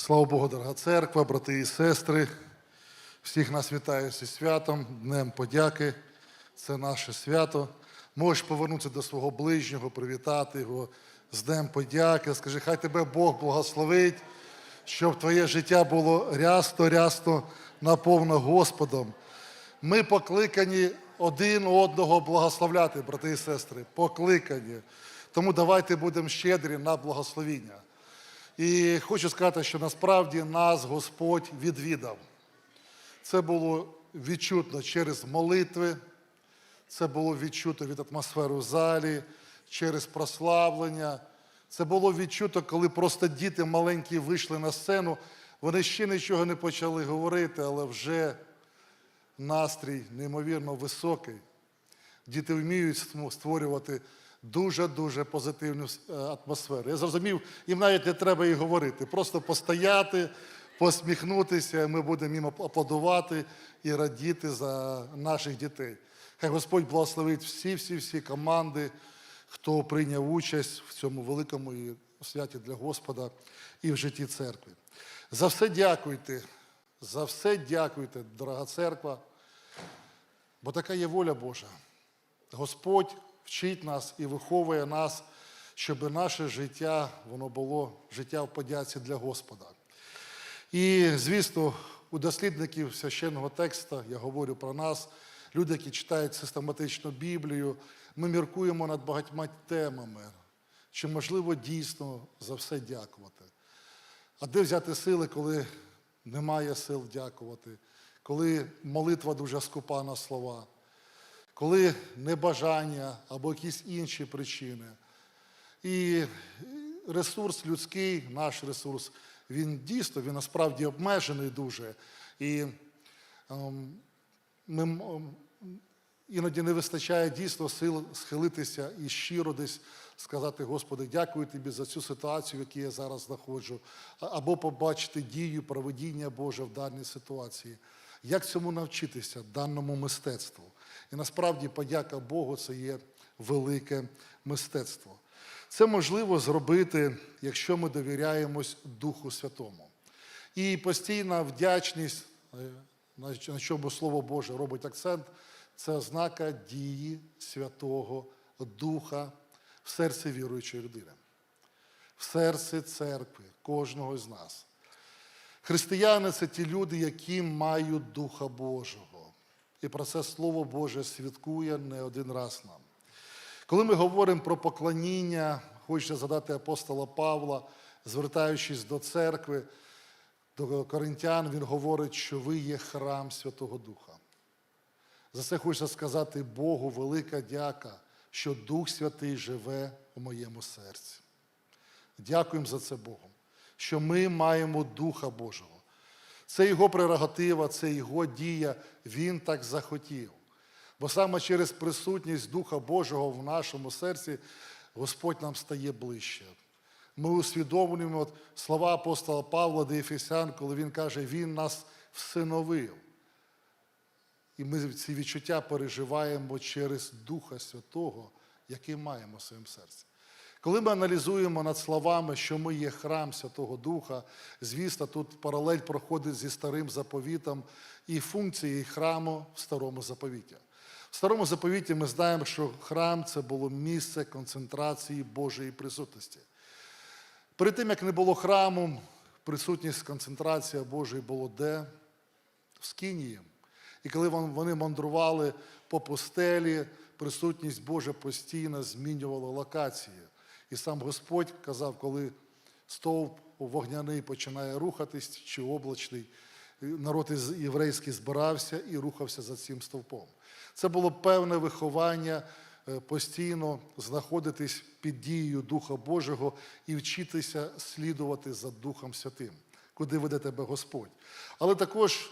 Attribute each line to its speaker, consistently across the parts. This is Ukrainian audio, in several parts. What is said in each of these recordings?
Speaker 1: Слава Богу, дорога церква, брати і сестри. Всіх нас вітаю зі святом, Днем подяки. Це наше свято. Можеш повернутися до свого ближнього, привітати його з Днем подяки. Скажи, хай тебе Бог благословить, щоб твоє життя було рясто-рясто наповно Господом. Ми покликані один одного благословляти, брати і сестри. Покликані. Тому давайте будемо щедрі на благословіння. І хочу сказати, що насправді нас Господь відвідав. Це було відчутно через молитви, це було відчуто від атмосфери в залі, через прославлення. Це було відчуто, коли просто діти маленькі вийшли на сцену. Вони ще нічого не почали говорити, але вже настрій неймовірно високий. Діти вміють створювати дуже-дуже позитивну е, атмосферу. Я зрозумів, їм навіть не треба і говорити. Просто постояти, посміхнутися, ми будемо їм аплодувати і радіти за наших дітей. Хай Господь благословить всі-всі-всі команди, хто прийняв участь в цьому великому і святі для Господа і в житті церкви. За все дякуйте, за все дякуйте, дорога церква, бо така є воля Божа. Господь вчить нас і виховує нас, щоб наше життя воно було життя в подяці для Господа. І, звісно, у дослідників священного текста, я говорю про нас, люди, які читають систематично Біблію, ми міркуємо над багатьма темами, чи можливо дійсно за все дякувати. А де взяти сили, коли немає сил дякувати, коли молитва дуже скупа на слова, коли небажання або якісь інші причини. І ресурс людський, наш ресурс, він дійсно, він насправді обмежений дуже. І ем, ми, іноді не вистачає дійсно сил схилитися і щиро десь сказати, Господи, дякую тобі за цю ситуацію, в якій я зараз знаходжу, або побачити дію, проведіння Боже в даній ситуації. Як цьому навчитися, даному мистецтву? І насправді подяка Богу це є велике мистецтво. Це можливо зробити, якщо ми довіряємось Духу Святому. І постійна вдячність, е, на чому Слово Боже робить акцент, це ознака дії Святого Духа в серці віруючої людини, в серці церкви, кожного з нас. Християни це ті люди, які мають Духа Божого. І про це Слово Боже свідкує не один раз нам. Коли ми говоримо про поклоніння, хочеться згадати апостола Павла, звертаючись до церкви, до коринтян, він говорить, що ви є храм Святого Духа. За це хочеться сказати Богу велика дяка, що Дух Святий живе у моєму серці. Дякуємо за це Богу, що ми маємо Духа Божого. Це Його прерогатива, це Його дія, Він так захотів. Бо саме через присутність Духа Божого в нашому серці Господь нам стає ближче. Ми усвідомлюємо от слова апостола Павла до Ефесян, коли він каже, Він нас всиновив. І ми ці відчуття переживаємо через Духа Святого, який маємо в своєму серці. Коли ми аналізуємо над словами, що ми є храм Святого Духа, звісно, тут паралель проходить зі старим заповітом і функцією храму в старому заповіті. В старому заповіті ми знаємо, що храм це було місце концентрації Божої присутності. Перед тим, як не було храму, присутність концентрація Божої було де? В Скинії. І коли вони мандрували по пустелі, присутність Божа постійно змінювала локації. І сам Господь казав, коли стовп вогняний починає рухатись чи облачний, народ єврейський збирався і рухався за цим стовпом. Це було певне виховання е, постійно знаходитись під дією Духа Божого і вчитися слідувати за Духом Святим, куди веде тебе Господь. Але також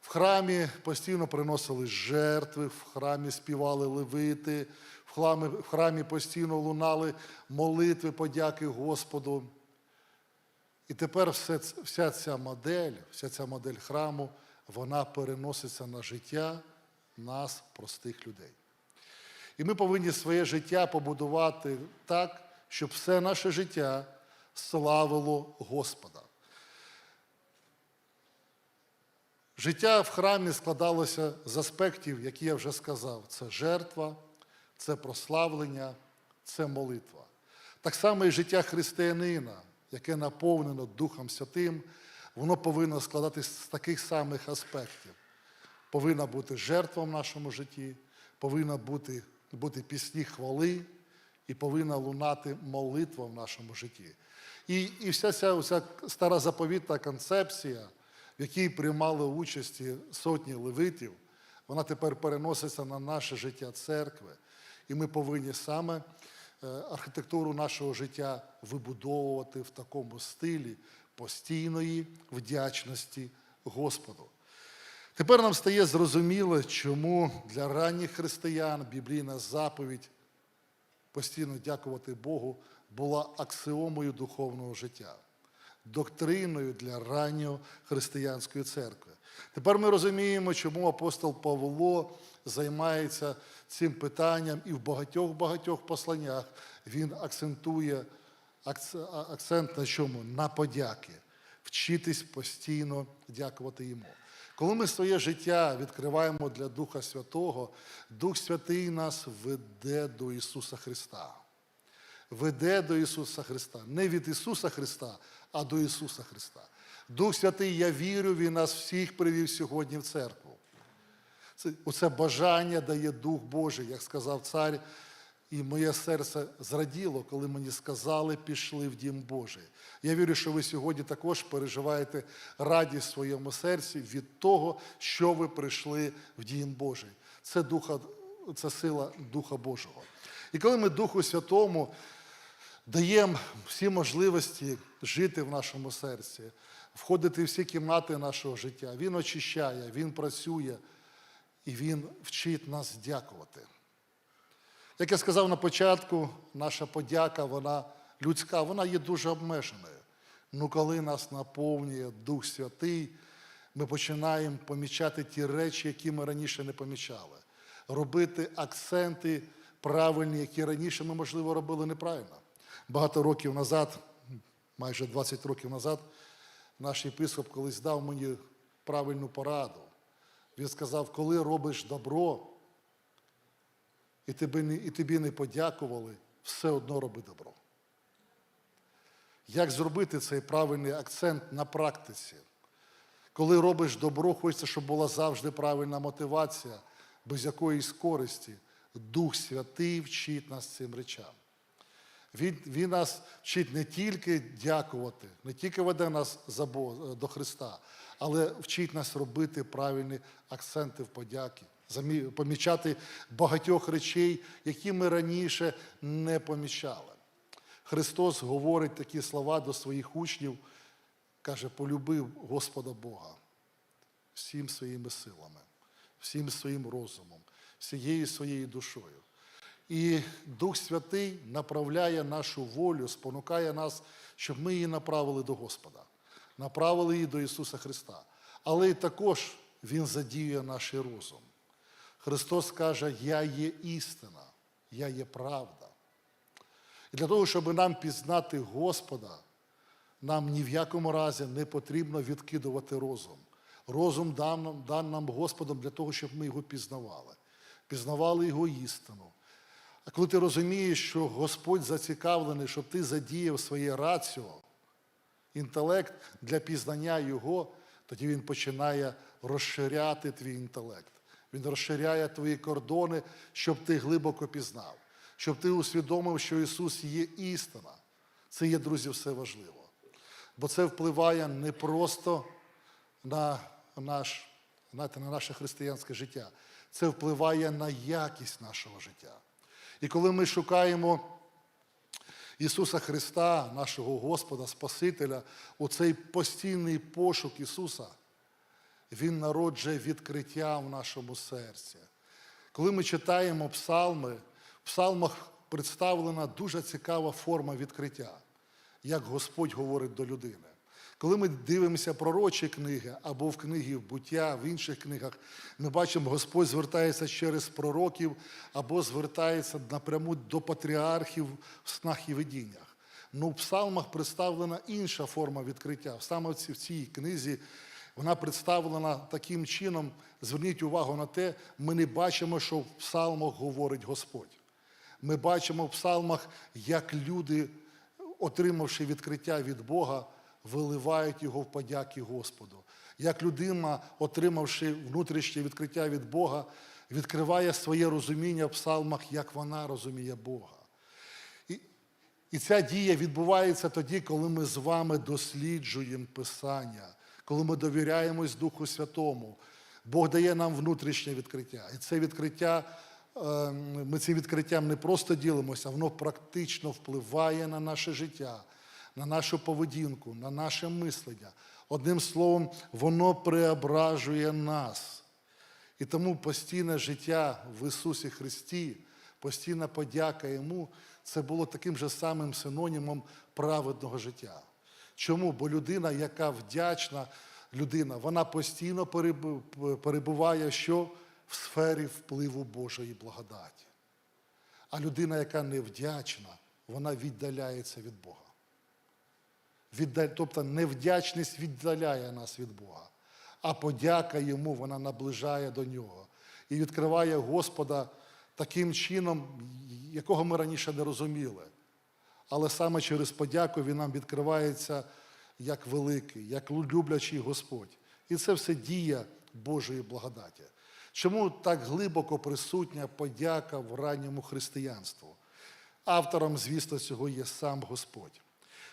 Speaker 1: в храмі постійно приносили жертви, в храмі співали левити, в храмі, постійно лунали молитви, подяки Господу. І тепер все, вся ця модель, вся ця модель храму, вона переноситься на життя нас, простих людей. І ми повинні своє життя побудувати так, щоб все наше життя славило Господа. Життя в храмі складалося з аспектів, які я вже сказав: це жертва, це прославлення, це молитва. Так само і життя християнина, яке наповнено Духом Святим, воно повинно складатися з таких самих аспектів. Повинна бути жертва в нашому житті, повинна бути, бути пісні хвали і повинна лунати молитва в нашому житті. І, і вся ця, вся стара заповітна концепція, в якій приймали участі сотні левитів, вона тепер переноситься на наше життя церкви. І ми повинні саме е, архітектуру нашого життя вибудовувати в такому стилі постійної вдячності Господу. Тепер нам стає зрозуміло, чому для ранніх християн біблійна заповідь постійно дякувати Богу була аксіомою духовного життя, доктриною для ранньої християнської церкви. Тепер ми розуміємо, чому апостол Павло займається цим питанням і в багатьох-багатьох посланнях він акцентує акцент на чому? На подяки. Вчитись постійно дякувати йому. Коли ми своє життя відкриваємо для Духа Святого, Дух Святий нас веде до Ісуса Христа. Веде до Ісуса Христа. Не від Ісуса Христа, а до Ісуса Христа. Дух Святий, я вірю, Він нас всіх привів сьогодні в церкву. Це, оце бажання дає Дух Божий, як сказав цар, і моє серце зраділо, коли мені сказали, пішли в дім Божий. Я вірю, що ви сьогодні також переживаєте радість в своєму серці від того, що ви прийшли в дім Божий. Це, духа, це сила Духа Божого. І коли ми Духу Святому даємо всі можливості жити в нашому серці, входити в всі кімнати нашого життя, Він очищає, Він працює і Він вчить нас дякувати. Як я сказав на початку, наша подяка, вона людська, вона є дуже обмеженою. Ну коли нас наповнює Дух Святий, ми починаємо помічати ті речі, які ми раніше не помічали, робити акценти правильні, які раніше ми, можливо, робили неправильно. Багато років назад, майже 20 років назад, наш єпископ колись дав мені правильну пораду. Він сказав, коли робиш добро, і тобі, не, і тобі не подякували, все одно роби добро. Як зробити цей правильний акцент на практиці? Коли робиш добро, хочеться, щоб була завжди правильна мотивація, без якоїсь користі. Дух Святий вчить нас цим речам. Він, він нас вчить не тільки дякувати, не тільки веде нас Бо- до Христа, але вчить нас робити правильні акценти в подяки, помічати багатьох речей, які ми раніше не помічали. Христос говорить такі слова до своїх учнів, каже, полюбив Господа Бога всім своїми силами, всім своїм розумом, всією своєю душою. І Дух Святий направляє нашу волю, спонукає нас, щоб ми її направили до Господа, направили її до Ісуса Христа. Але й також Він задіює наш розум. Христос каже, Я є істина, я є правда. І для того, щоб нам пізнати Господа, нам ні в якому разі не потрібно відкидувати розум. Розум дан нам Господом для того, щоб ми його пізнавали, пізнавали його істину. А коли ти розумієш, що Господь зацікавлений, щоб ти задіяв своє раціо, інтелект для пізнання Його, тоді Він починає розширяти твій інтелект. Він розширяє твої кордони, щоб ти глибоко пізнав, щоб ти усвідомив, що Ісус є істина. Це є, друзі, все важливо. Бо це впливає не просто на, наш, знаєте, на наше християнське життя, це впливає на якість нашого життя. І коли ми шукаємо Ісуса Христа, нашого Господа, Спасителя, у цей постійний пошук Ісуса, Він народжує відкриття в нашому серці. Коли ми читаємо псалми, в псалмах представлена дуже цікава форма відкриття, як Господь говорить до людини. Коли ми дивимося пророчі книги або в книги буття, в інших книгах, ми бачимо, Господь звертається через пророків або звертається напряму до патріархів в снах і видіннях. Ну, в псалмах представлена інша форма відкриття. Саме в цій- книзі Вона представлена таким чином, зверніть увагу на те, ми не бачимо, що в псалмах говорить Господь. Ми бачимо в псалмах, як люди, отримавши відкриття від Бога, виливають його в подяки Господу. Як людина, отримавши внутрішнє відкриття від Бога, відкриває своє розуміння в псалмах, як вона розуміє Бога. І, і ця дія відбувається тоді, коли ми з вами досліджуємо Писання, коли ми довіряємось Духу Святому. Бог дає нам внутрішнє відкриття. І це відкриття, е, ми цим відкриттям не просто ділимося, воно практично впливає на наше життя, на нашу поведінку, на наше мислення. Одним словом, воно преображує нас. І тому постійне життя в Ісусі Христі, постійна подяка Йому, це було таким же самим синонімом праведного життя. Чому? Бо людина, яка вдячна людина, вона постійно перебуває що? в сфері впливу Божої благодаті. А людина, яка невдячна, вона віддаляється від Бога. Тобто невдячність віддаляє нас від Бога, а подяка йому вона наближає до нього і відкриває Господа таким чином, якого ми раніше не розуміли. Але саме через подяку він нам відкривається як великий, як люблячий Господь. І це все дія Божої благодаті. Чому так глибоко присутня подяка в ранньому християнству? Автором, звісно, цього є сам Господь.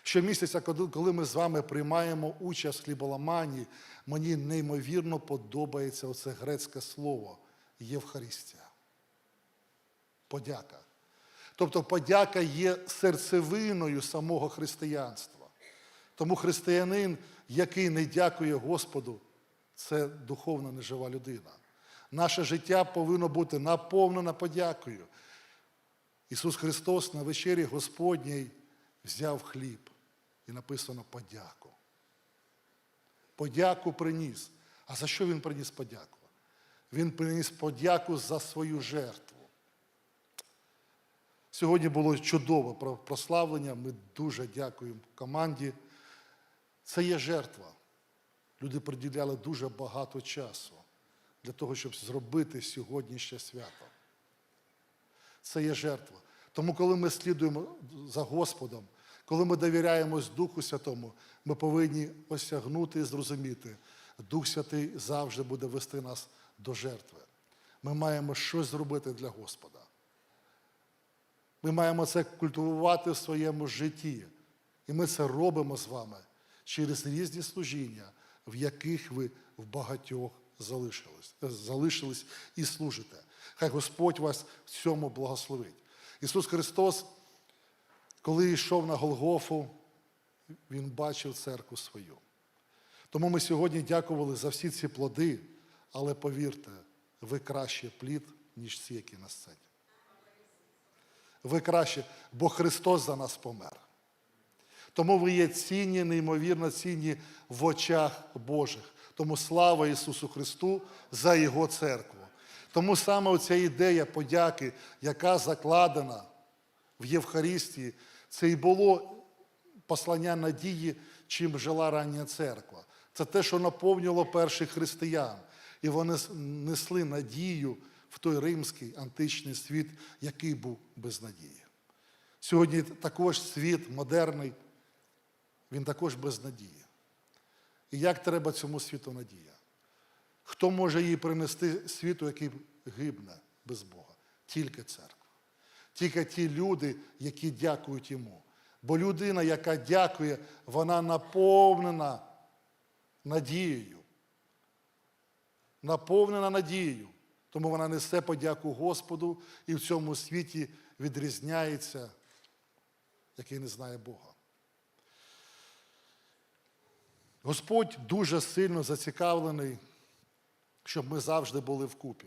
Speaker 1: Щомісяця, коли ми з вами приймаємо участь в хліболаманні, мені неймовірно подобається оце грецьке слово Євхаристія. Подяка. Тобто подяка є серцевиною самого християнства. Тому християнин, який не дякує Господу, це духовно нежива людина. Наше життя повинно бути наповнено подякою. Ісус Христос на вечері Господній взяв хліб і написано подяку. Подяку приніс. А за що він приніс подяку? Він приніс подяку за свою жертву. Сьогодні було чудове прославлення. Ми дуже дякуємо команді. Це є жертва. Люди приділяли дуже багато часу для того, щоб зробити сьогоднішнє свято. Це є жертва. Тому, коли ми слідуємо за Господом, коли ми довіряємось Духу Святому, ми повинні осягнути і зрозуміти, Дух Святий завжди буде вести нас до жертви. Ми маємо щось зробити для Господа. Ми маємо це культивувати в своєму житті. І ми це робимо з вами через різні служіння, в яких ви в багатьох залишились, е, залишились і служите. Хай Господь вас в цьому благословить. Ісус Христос, коли йшов на Голгофу, Він бачив церкву свою. Тому ми сьогодні дякували за всі ці плоди, але повірте, ви краще плід, ніж ці, які на сцені. Ви краще, бо Христос за нас помер. Тому ви є цінні, неймовірно цінні в очах Божих. Тому слава Ісусу Христу за Його церкву. Тому саме оця ідея подяки, яка закладена в Євхаристії, це і було послання надії, чим жила рання церква. Це те, що наповнювало перших християн. І вони несли надію в той римський античний світ, який був без надії. Сьогодні також світ модерний, він також без надії. І як треба цьому світу надія? Хто може її принести світу, який гибне без Бога? Тільки церква. Тільки ті люди, які дякують йому. Бо людина, яка дякує, вона наповнена надією. Наповнена надією. Тому вона несе подяку Господу і в цьому світі відрізняється, який не знає Бога. Господь дуже сильно зацікавлений, щоб ми завжди були вкупі.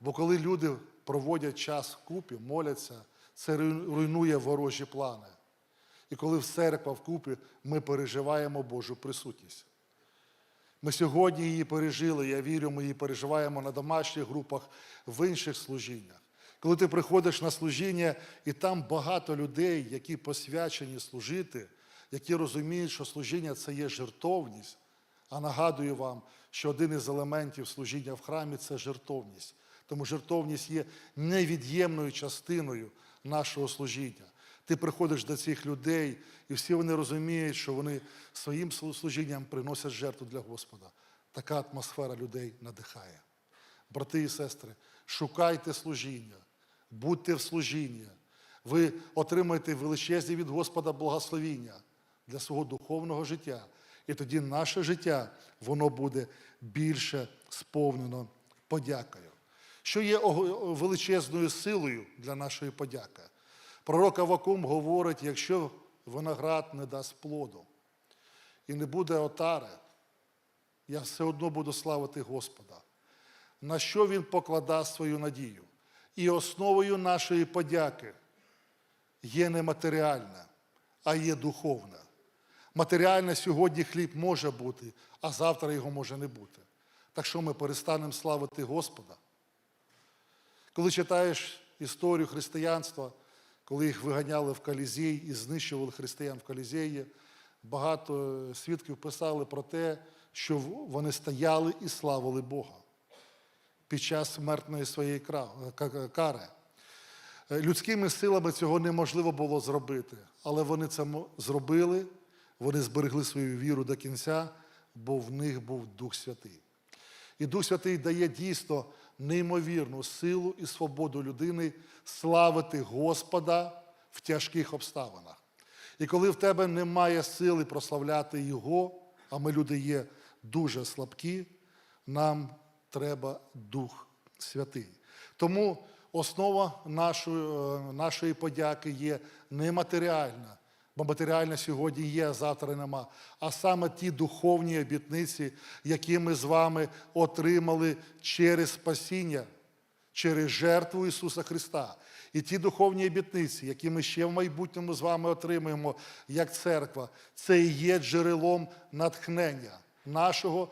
Speaker 1: Бо коли люди проводять час вкупі, моляться, це руйнує ворожі плани. І коли в церква вкупі, ми переживаємо Божу присутність. Ми сьогодні її пережили, я вірю, ми її переживаємо на домашніх групах, в інших служіннях. Коли ти приходиш на служіння, і там багато людей, які посвячені служити, які розуміють, що служіння це є жертовність, А нагадую вам, що один із елементів служіння в храмі це жертовність. Тому жертовність є невід'ємною частиною нашого служіння. Ти приходиш до цих людей, і всі вони розуміють, що вони своїм служінням приносять жертву для Господа. Така атмосфера людей надихає. Брати і сестри, шукайте служіння, будьте в служінні. Ви отримаєте величезні від Господа благословіння для свого духовного життя. І тоді наше життя, воно буде більше сповнено подякою. Що є величезною силою для нашої подяки? Пророк Авакум говорить, якщо виноград не дасть плоду і не буде отари, я все одно буду славити Господа. На що він покладає свою надію? І основою нашої подяки є не матеріальне, а є духовне. Матеріальне сьогодні хліб може бути, а завтра його може не бути. Так що ми перестанемо славити Господа? Коли читаєш історію християнства, коли їх виганяли в Колізій і знищували християн в Колізеї, багато свідків писали про те, що вони стояли і славили Бога під час смертної своєї кари. Людськими силами цього неможливо було зробити, але вони це зробили, вони зберегли свою віру до кінця, бо в них був Дух Святий. І Дух Святий дає дійсно неймовірну силу і свободу людини славити Господа в тяжких обставинах. І коли в тебе немає сили прославляти Його, а ми люди є дуже слабкі, нам треба Дух Святий. Тому основа нашої, е, нашої подяки є нематеріальна, бо матеріальна сьогодні є, а завтра нема. А саме ті духовні обітниці, які ми з вами отримали через спасіння, через жертву Ісуса Христа. І ті духовні обітниці, які ми ще в майбутньому з вами отримаємо як церква, це і є джерелом натхнення нашого,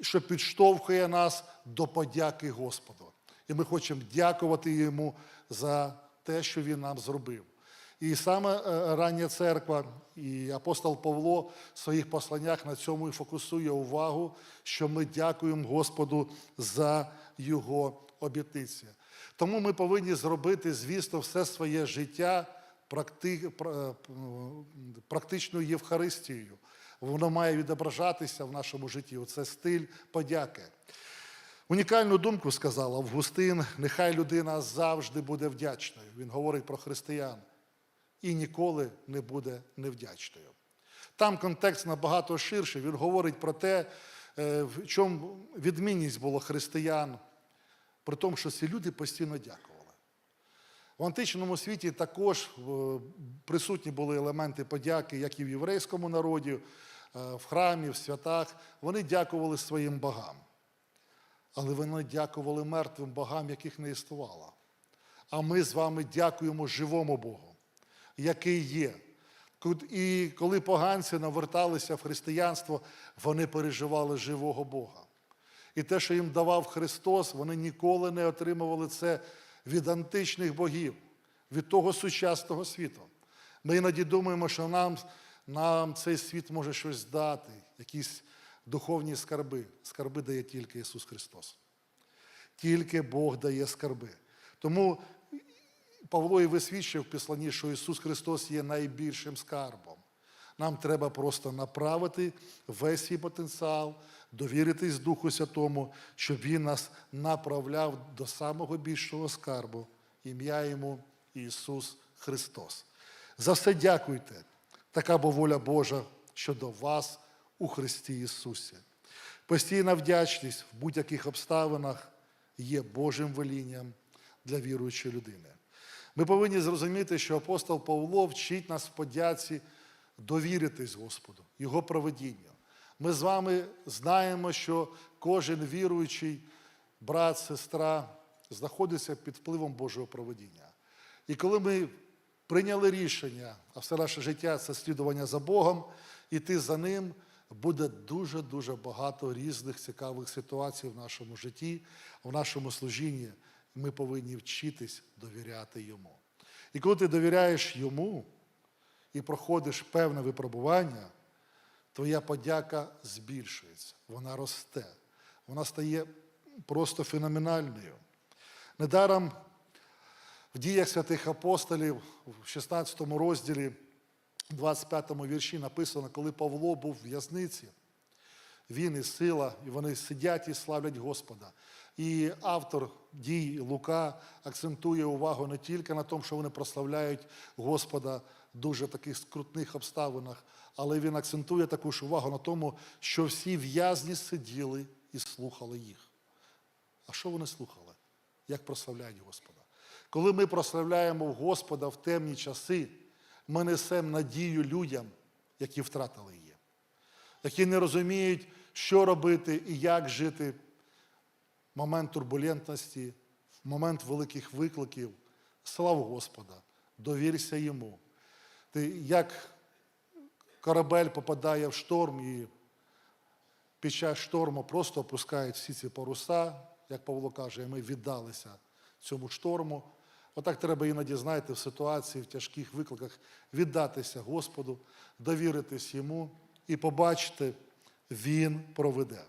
Speaker 1: що підштовхує нас до подяки Господу. І ми хочемо дякувати йому за те, що він нам зробив. І саме е, рання церква і апостол Павло в своїх посланнях на цьому і фокусує увагу, що ми дякуємо Господу за його обітниці. Тому ми повинні зробити, звісно, все своє життя е, практичною Євхаристією. Воно має відображатися в нашому житті. Оце стиль подяки. Унікальну думку сказав Августин, нехай людина завжди буде вдячною. Він говорить про християн і ніколи не буде невдячною. Там контекст набагато ширший. Він говорить про те, е, в чому відмінність було християн, при тому, що ці люди постійно дякували. В античному світі також е, присутні були елементи подяки, як і в єврейському народі, е, в храмі, в святах. Вони дякували своїм богам. Але вони дякували мертвим богам, яких не існувало. А ми з вами дякуємо живому Богу, який є. І коли поганці наверталися в християнство, вони переживали живого Бога. І те, що їм давав Христос, вони ніколи не отримували це від античних богів, від того сучасного світу. Ми іноді думаємо, що нам, нам цей світ може щось дати, якісь духовні скарби. Скарби дає тільки Ісус Христос. Тільки Бог дає скарби. Тому Павло і висвідчив в Післанні, що Ісус Христос є найбільшим скарбом. Нам треба просто направити весь свій потенціал, довіритись Духу Святому, щоб Він нас направляв до самого більшого скарбу. Ім'я йому Ісус Христос. За все дякуйте. Така бо воля Божа щодо вас у Христі Ісусі. Постійна вдячність в будь-яких обставинах є Божим велінням для віруючої людини. Ми повинні зрозуміти, що апостол Павло вчить нас в подяці довіритись Господу, Його проведінню. Ми з вами знаємо, що кожен віруючий брат, сестра знаходиться під впливом Божого проведіння. І коли ми прийняли рішення, а все наше життя це слідування за Богом, іти за Ним, буде дуже-дуже багато різних цікавих ситуацій в нашому житті, в нашому служінні. Ми повинні вчитись довіряти Йому. І коли ти довіряєш Йому і проходиш певне випробування, твоя подяка збільшується, вона росте, вона стає просто феноменальною. Недаром в діях святих апостолів в 16 розділі, 25 вірші написано, коли Павло був в в'язниці, він і сила, і вони сидять і славлять Господа. І автор дій Лука акцентує увагу не тільки на тому, що вони прославляють Господа в дуже таких скрутних обставинах, але він акцентує також увагу на тому, що всі в'язні сиділи і слухали їх. А що вони слухали? Як прославляють Господа? Коли ми прославляємо Господа в темні часи, ми несемо надію людям, які втратили її, які не розуміють, що робити і як жити момент турбулентності, в момент великих викликів. Слава Господа, довірся йому. Ти як корабель попадає в шторм і під час шторму просто опускають всі ці паруса, як Павло каже, і ми віддалися цьому шторму. Отак треба іноді, знаєте, в ситуації, в тяжких викликах віддатися Господу, довіритись йому і побачити, Він проведе.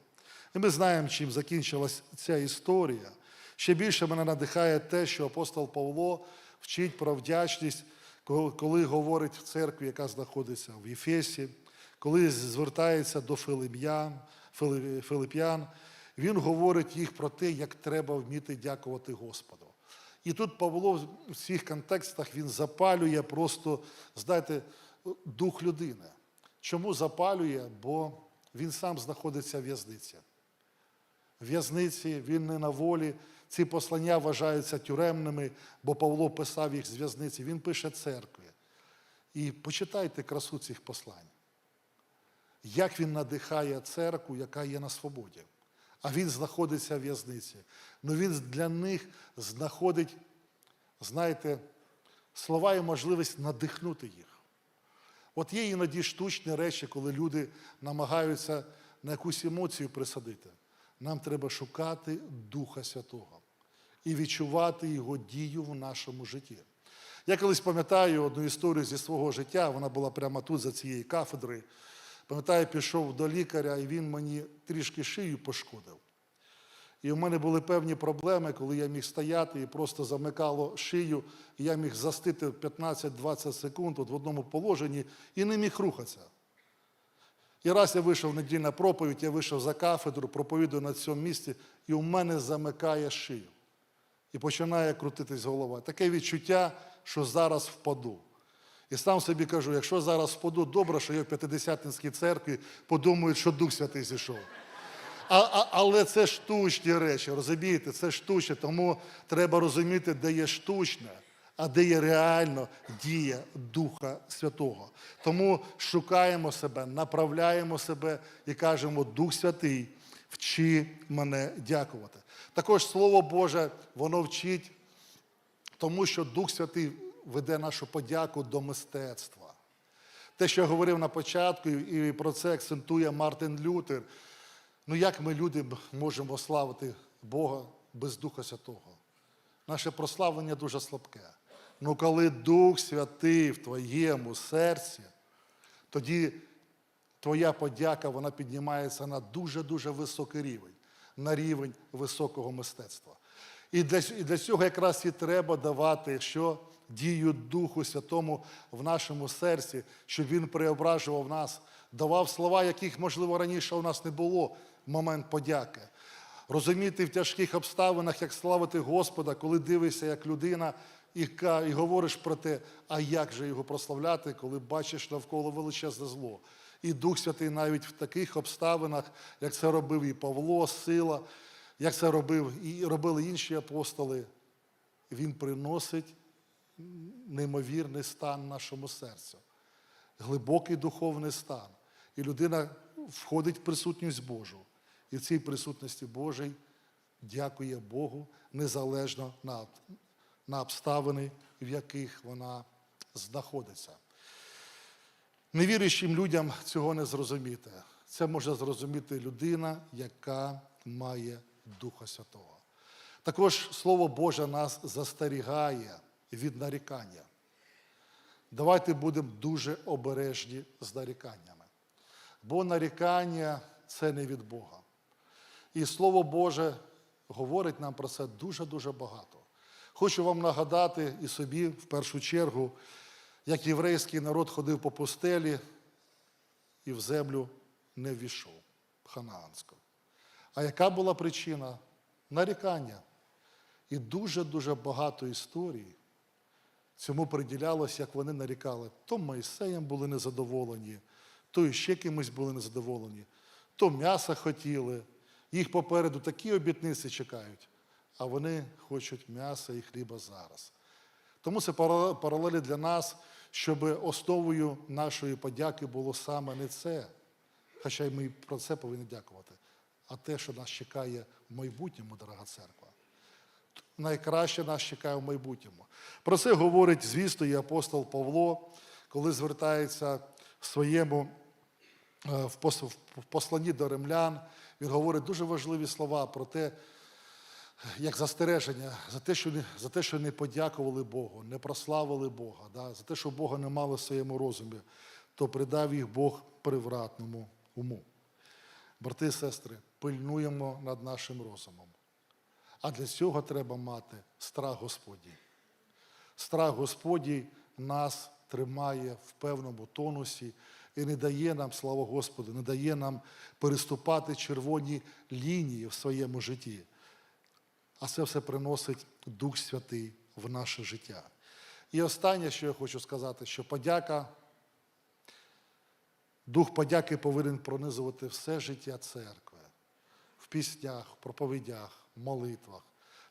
Speaker 1: І ми знаємо, чим закінчилась ця історія. Ще більше мене надихає те, що апостол Павло вчить про вдячність, коли говорить в церкві, яка знаходиться в Єфесі, коли звертається до Филип'ян, Филип'ян, він говорить їх про те, як треба вміти дякувати Господу. І тут Павло в цих контекстах він запалює просто, знаєте, дух людини. Чому запалює? Бо він сам знаходиться в в'язниці. В'язниці, він не на волі. Ці послання вважаються тюремними, бо Павло писав їх з в'язниці. Він пише церкві. І почитайте красу цих послань. Як він надихає церкву, яка є на свободі. А він знаходиться в в'язниці. Ну він для них знаходить, знаєте, слова і можливість надихнути їх. От є іноді штучні речі, коли люди намагаються на якусь емоцію присадити. Нам треба шукати Духа Святого і відчувати Його дію в нашому житті. Я колись пам'ятаю одну історію зі свого життя, вона була прямо тут, за цією кафедрою. Пам'ятаю, пішов до лікаря, і він мені трішки шию пошкодив. І в мене були певні проблеми, коли я міг стояти і просто замикало шию, і я міг застити 15-20 секунд от в одному положенні і не міг рухатися. І раз я вийшов в недільна проповідь, я вийшов за кафедру, проповідую на цьому місці, і у мене замикає шию. І починає крутитись голова. Таке відчуття, що зараз впаду. І сам собі кажу, якщо зараз впаду, добре, що я в П'ятидесятинській церкві подумають, що Дух Святий зійшов. А, а, але це штучні речі, розумієте, це штучне, тому треба розуміти, де є штучне, а де є реально дія Духа Святого. Тому шукаємо себе, направляємо себе і кажемо, Дух Святий, вчи мене дякувати. Також Слово Боже, воно вчить, тому що Дух Святий веде нашу подяку до мистецтва. Те, що я говорив на початку, і про це акцентує Мартин Лютер. Ну як ми, люди, можемо славити Бога без Духа Святого? Наше прославлення дуже слабке. Ну коли Дух Святий в твоєму серці, тоді твоя подяка вона піднімається на дуже-дуже високий рівень, на рівень високого мистецтва. І для, і для цього якраз і треба давати що дію Духу Святому в нашому серці, щоб Він преображував нас, давав слова, яких, можливо, раніше у нас не було момент подяки. Розуміти в тяжких обставинах, як славити Господа, коли дивишся як людина і, і говориш про те, а як же його прославляти, коли бачиш навколо величезне зло. І Дух Святий навіть в таких обставинах, як це робив і Павло, сила, як це робив і робили інші апостоли, він приносить неймовірний стан нашому серцю, глибокий духовний стан. І людина входить в присутність Божу. І в цій присутності Божій дякує Богу незалежно на, обставини, в яких вона знаходиться. Невіруючим людям цього не зрозуміти. Це може зрозуміти людина, яка має Духа Святого. Також Слово Боже нас застерігає від нарікання. Давайте будемо дуже обережні з наріканнями. бо нарікання це не від Бога. І Слово Боже говорить нам про це дуже-дуже багато. Хочу вам нагадати і собі в першу чергу, як єврейський народ ходив по пустелі і в землю не ввійшов ханаанську. А яка була причина? Нарікання. І дуже-дуже багато історій цьому приділялось, як вони нарікали. То Моїсеєм були незадоволені, то ще кимось були незадоволені, то м'яса хотіли. Їх попереду такі обітниці чекають, а вони хочуть м'яса і хліба зараз. Тому це паралелі для нас, щоб основою нашої подяки було саме не це, хоча й ми про це повинні дякувати, а те, що нас чекає в майбутньому, дорога церква найкраще нас чекає в майбутньому. Про це говорить, звісно, і апостол Павло, коли звертається в своєму е, в пос- в посланні до римлян. Він говорить дуже важливі слова про те, як застереження за те, що не, за те, що не подякували Богу, не прославили Бога, да, за те, що Бога не мали в своєму розумі, то придав їх Бог привратному уму. Брати і сестри, пильнуємо над нашим розумом. А для цього треба мати страх Господній. Страх Господній нас тримає в певному тонусі і не дає нам, слава Господу, не дає нам переступати червоні лінії в своєму житті. А це все приносить Дух Святий в наше життя. І останнє, що я хочу сказати, що подяка, дух подяки повинен пронизувати все життя церкви в піснях, проповідях, молитвах.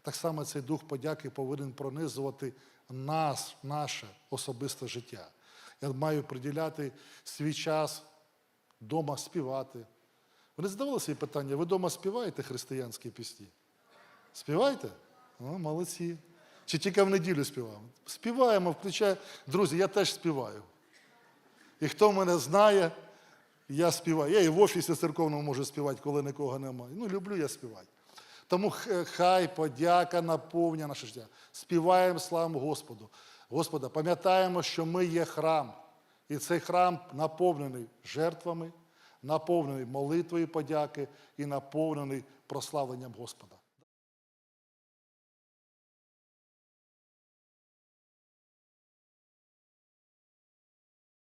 Speaker 1: Так само цей дух подяки повинен пронизувати нас, наше особисте життя. Я маю приділяти свій час вдома співати. Ви не задавали собі питання, ви вдома співаєте християнські пісні? Співаєте? О, молодці. Чи тільки в неділю співаємо? Співаємо, включає. Друзі, я теж співаю. І хто мене знає, я співаю. Я і в офісі церковному можу співати, коли нікого немає. Ну, люблю я співати. Тому хай подяка наповнює наше життя. Співаємо славу Господу. Господа, пам'ятаємо, що ми є храм. І цей храм наповнений жертвами, наповнений молитвою подяки і наповнений прославленням Господа.